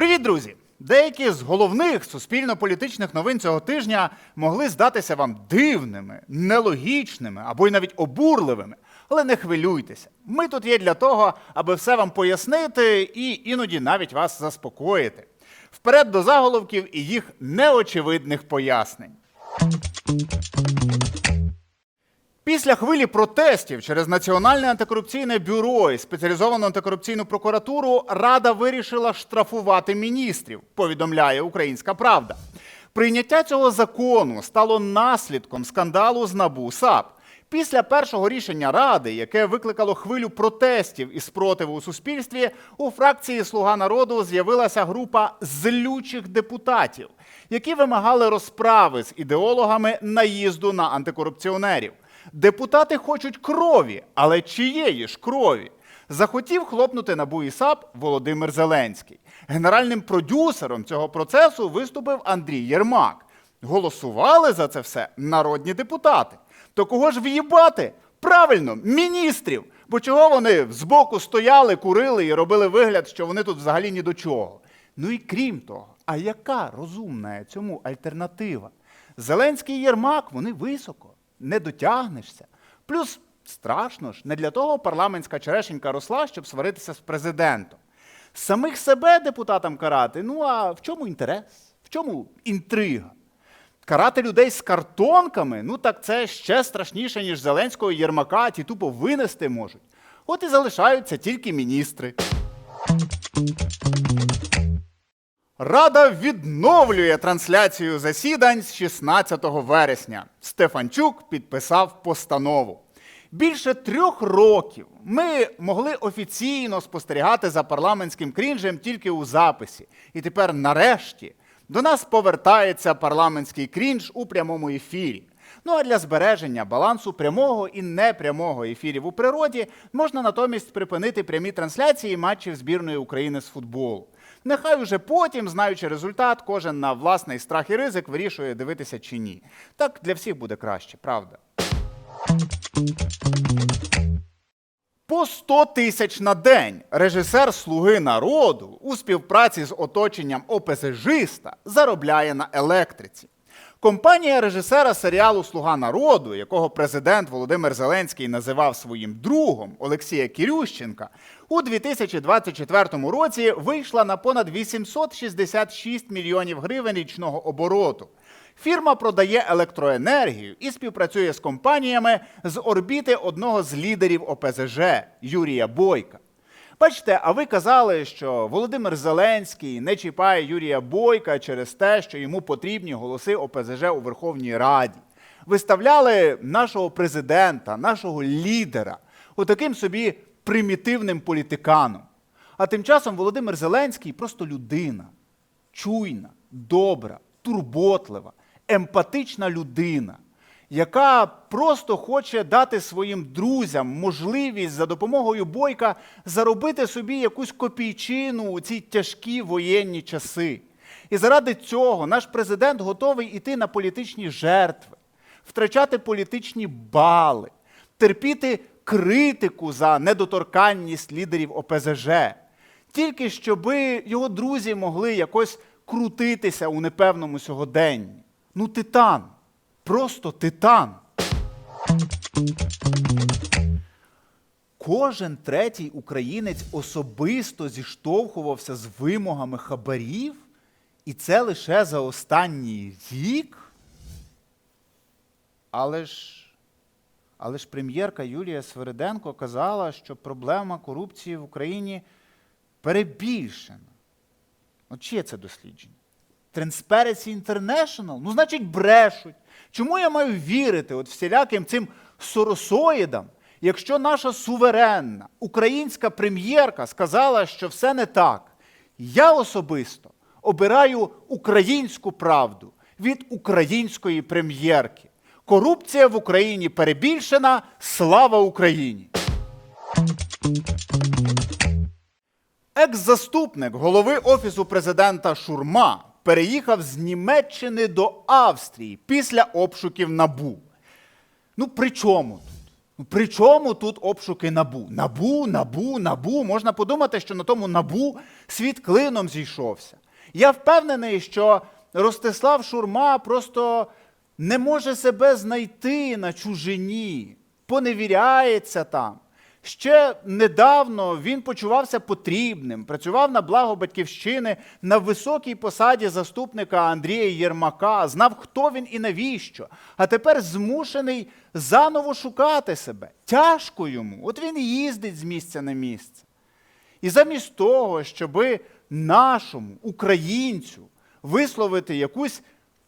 Привіт, друзі! Деякі з головних суспільно-політичних новин цього тижня могли здатися вам дивними, нелогічними або й навіть обурливими. Але не хвилюйтеся. Ми тут є для того, аби все вам пояснити і іноді навіть вас заспокоїти. Вперед до заголовків і їх неочевидних пояснень. Після хвилі протестів через Національне антикорупційне бюро і спеціалізовану антикорупційну прокуратуру Рада вирішила штрафувати міністрів, повідомляє Українська Правда. Прийняття цього закону стало наслідком скандалу з НАБУ САП. Після першого рішення Ради, яке викликало хвилю протестів і спротиву у суспільстві, у фракції Слуга народу з'явилася група злючих депутатів, які вимагали розправи з ідеологами наїзду на антикорупціонерів. Депутати хочуть крові, але чиєї ж крові? Захотів хлопнути на БУІСАП Володимир Зеленський. Генеральним продюсером цього процесу виступив Андрій Єрмак. Голосували за це все народні депутати. То кого ж в'їбати? Правильно, міністрів. Бо чого вони збоку стояли, курили і робили вигляд, що вони тут взагалі ні до чого. Ну і крім того, а яка розумна цьому альтернатива? Зеленський і Єрмак, вони високо, не дотягнешся. Плюс страшно ж, не для того парламентська черешенька росла, щоб сваритися з президентом. Самих себе депутатам карати, ну а в чому інтерес? В чому інтрига? Карати людей з картонками, ну так це ще страшніше, ніж Зеленського Єрмака, ті тупо винести можуть. От і залишаються тільки міністри. Рада відновлює трансляцію засідань з 16 вересня. Стефанчук підписав постанову. Більше трьох років ми могли офіційно спостерігати за парламентським крінжем тільки у записі. І тепер, нарешті, до нас повертається парламентський крінж у прямому ефірі. Ну а для збереження балансу прямого і непрямого ефірів у природі можна натомість припинити прямі трансляції матчів збірної України з футболу. Нехай уже потім, знаючи результат, кожен на власний страх і ризик вирішує дивитися чи ні. Так для всіх буде краще, правда. По 100 тисяч на день режисер Слуги народу у співпраці з оточенням ОПЗЖиста заробляє на електриці. Компанія режисера серіалу Слуга народу, якого президент Володимир Зеленський називав своїм другом Олексія Кірющенка, у 2024 році вийшла на понад 866 мільйонів гривень річного обороту. Фірма продає електроенергію і співпрацює з компаніями з орбіти одного з лідерів ОПЗЖ Юрія Бойка. Бачите, а ви казали, що Володимир Зеленський не чіпає Юрія Бойка через те, що йому потрібні голоси ОПЗЖ у Верховній Раді. Виставляли нашого президента, нашого лідера, отаким собі примітивним політиканом. А тим часом Володимир Зеленський просто людина, чуйна, добра, турботлива, емпатична людина, яка просто хоче дати своїм друзям можливість за допомогою бойка заробити собі якусь копійчину у ці тяжкі воєнні часи. І заради цього наш президент готовий іти на політичні жертви, втрачати політичні бали, терпіти критику за недоторканність лідерів ОПЗЖ, тільки щоби його друзі могли якось крутитися у непевному сьогоденні. Ну, титан, просто титан. Кожен третій українець особисто зіштовхувався з вимогами хабарів, і це лише за останній рік. Але ж, але ж прем'єрка Юлія Свериденко казала, що проблема корупції в Україні перебільшена. От чиє це дослідження? Transparency International? Ну, значить, брешуть. Чому я маю вірити от всіляким цим соросоїдам, якщо наша суверенна українська прем'єрка сказала, що все не так? Я особисто обираю українську правду від української прем'єрки. Корупція в Україні перебільшена. Слава Україні! Екс-заступник голови Офісу президента Шурма переїхав з Німеччини до Австрії після обшуків НАБУ. Ну, при чому тут? Ну, При чому тут обшуки набу? Набу, набу, набу. Можна подумати, що на тому набу світ клином зійшовся. Я впевнений, що Ростислав Шурма просто не може себе знайти на чужині, поневіряється там. Ще недавно він почувався потрібним, працював на благо батьківщини на високій посаді заступника Андрія Єрмака, знав, хто він і навіщо. А тепер змушений заново шукати себе. Тяжко йому. От він їздить з місця на місце. І замість того, щоби нашому українцю висловити якусь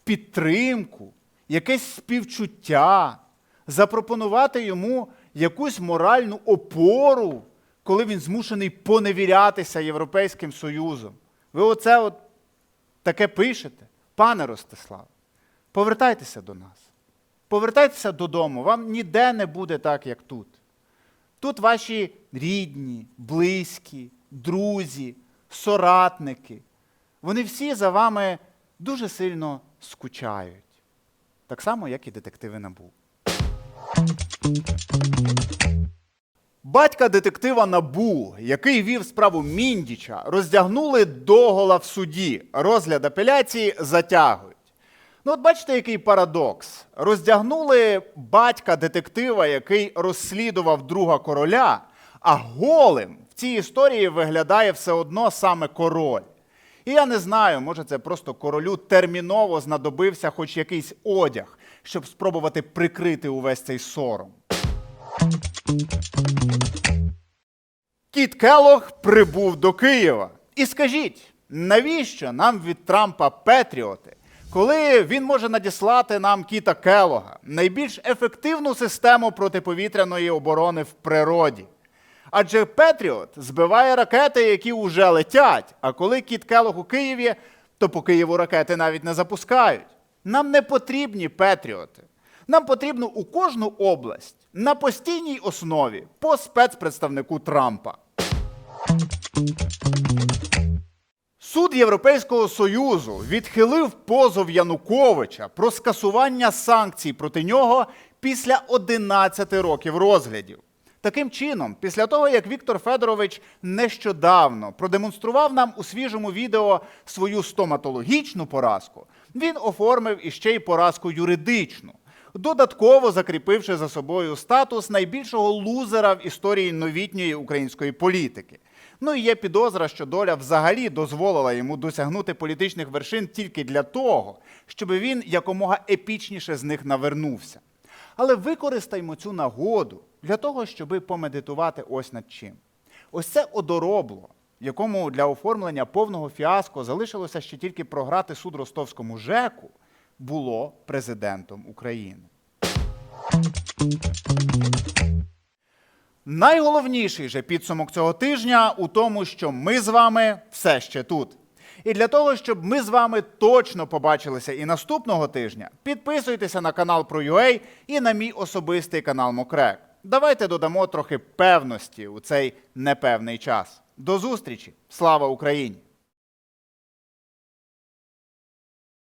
підтримку, якесь співчуття, запропонувати йому якусь моральну опору, коли він змушений поневірятися Європейським Союзом. Ви оце от таке пишете, пане Ростислав, повертайтеся до нас. Повертайтеся додому, вам ніде не буде так, як тут. Тут ваші рідні, близькі, друзі, соратники. Вони всі за вами дуже сильно скучають. Так само, як і детективи НАБУ. Батька детектива Набу, який вів справу Міндіча, роздягнули догола в суді. Розгляд апеляції затягують. Ну, от бачите, який парадокс. Роздягнули батька детектива, який розслідував друга короля, а голим в цій історії виглядає все одно саме король. І я не знаю, може це просто королю терміново знадобився хоч якийсь одяг, щоб спробувати прикрити увесь цей сором. Кіт Келох прибув до Києва. І скажіть, навіщо нам від Трампа Петріоти, коли він може надіслати нам Кіта Келога, найбільш ефективну систему протиповітряної оборони в природі? Адже Петріот збиває ракети, які вже летять. А коли Кіт Келог у Києві, то по Києву ракети навіть не запускають. Нам не потрібні Петріоти. Нам потрібно у кожну область на постійній основі по спецпредставнику Трампа. Суд Європейського Союзу відхилив позов Януковича про скасування санкцій проти нього після 11 років розглядів. Таким чином, після того, як Віктор Федорович нещодавно продемонстрував нам у свіжому відео свою стоматологічну поразку, він оформив іще й поразку юридичну, додатково закріпивши за собою статус найбільшого лузера в історії новітньої української політики. Ну і є підозра, що доля взагалі дозволила йому досягнути політичних вершин тільки для того, щоб він якомога епічніше з них навернувся. Але використаймо цю нагоду для того, щоб помедитувати ось над чим. Ось це одоробло, якому для оформлення повного фіаско залишилося ще тільки програти суд ростовському ЖЕКу, було президентом України. Найголовніший же підсумок цього тижня у тому, що ми з вами все ще тут. І для того, щоб ми з вами точно побачилися і наступного тижня, підписуйтеся на канал про UA і на мій особистий канал Мокрек. Давайте додамо трохи певності у цей непевний час. До зустрічі! Слава Україні!